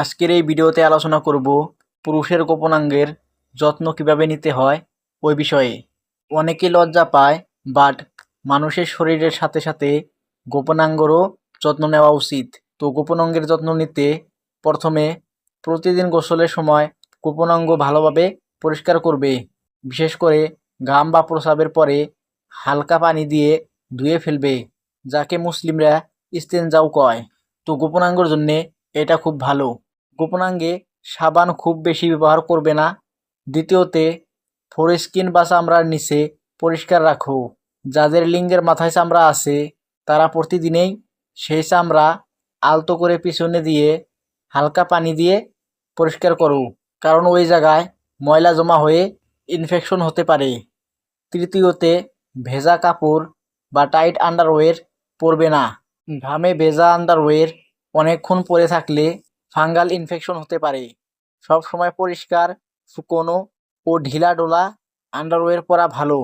আজকের এই ভিডিওতে আলোচনা করব পুরুষের গোপনাঙ্গের যত্ন কীভাবে নিতে হয় ওই বিষয়ে। অনেকে লজ্জা পায় বাট মানুষের শরীরের সাথে সাথে গোপনাঙ্গরও যত্ন নেওয়া উচিত। তো গোপনাঙ্গের যত্ন নিতে প্রথমে প্রতিদিন গোসলের সময় গোপনাঙ্গ ভালোভাবে পরিষ্কার করবে। বিশেষ করে ঘাম বা প্রসাবের পরে হালকা পানি দিয়ে ধুয়ে ফেলবে, যাকে মুসলিমরা ইস্তেনজাও কয়। তো গোপনাঙ্গর জন্যে এটা খুব ভালো। গোপনাঙ্গে সাবান খুব বেশি ব্যবহার করবে না। দ্বিতীয়তে ফোরস্কিন বা চামড়ার নিচে পরিষ্কার রাখো। যাদের লিঙ্গের মাথায় চামড়া আছে, তারা প্রতিদিনেই সেই চামড়া আলতো করে পিছনে দিয়ে হালকা পানি দিয়ে পরিষ্কার করো, কারণ ওই জায়গায় ময়লা জমা হয়ে ইনফেকশন হতে পারে। তৃতীয়তে, ভেজা কাপড় বা টাইট আন্ডারওয়্যার পরবে না। ঘামে ভেজা আন্ডারওয়্যার অনেকক্ষণ পরে থাকলে ফাঙ্গাল ইনফেকশন হতে পারে। সব সময় পরিষ্কার, শুকনো ও ঢিলা ডোলা আন্ডারওয়্যার পরা ভালো।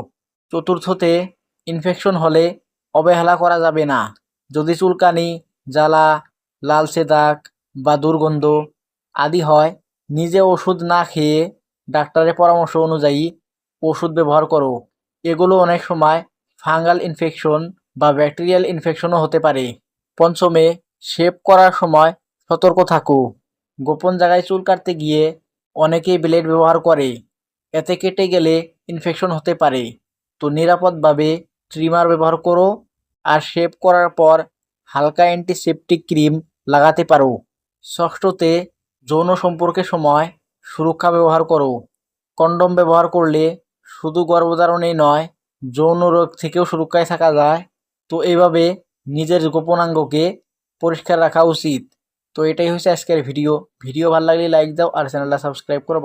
চতুর্থতে, ইনফেকশন হলে অবহেলা করা যাবে না। যদি চুলকানি, জ্বালা, লালচে দাগ বা দুর্গন্ধ আদি হয়, নিজে ওষুধ না খেয়ে ডাক্তারের পরামর্শ অনুযায়ী ওষুধ ব্যবহার করো। এগুলো অনেক সময় ফাঙ্গাল ইনফেকশন বা ব্যাকটেরিয়াল ইনফেকশনও হতে পারে। পঞ্চমে শেভ করার সময় সতর্ক থাকো। গোপন জায়গায় চুল কাটতে গিয়ে অনেকেই ব্লেড ব্যবহার করে। এতে কেটে গেলে ইনফেকশন হতে পারে। তো নিরাপদভাবে ট্রিমার ব্যবহার করো আর শেভ করার পর হালকা অ্যান্টিসেপটিক ক্রিম লাগাতে পারো। ষষ্ঠতে যৌন সম্পর্কের সময়, সুরক্ষা ব্যবহার করো। কন্ডম ব্যবহার করলে শুধু গর্ভধারণেই নয়, যৌন রোগ থেকেও সুরক্ষায় থাকা যায়। তো এইভাবে নিজের গোপনাঙ্গকে পরিষ্কার রাখা উচিত। তো এটাই হচ্ছে আজকের ভিডিও ভিডিও ভালো লাগলে লাইক দাও আর চ্যানেলটা সাবস্ক্রাইব করো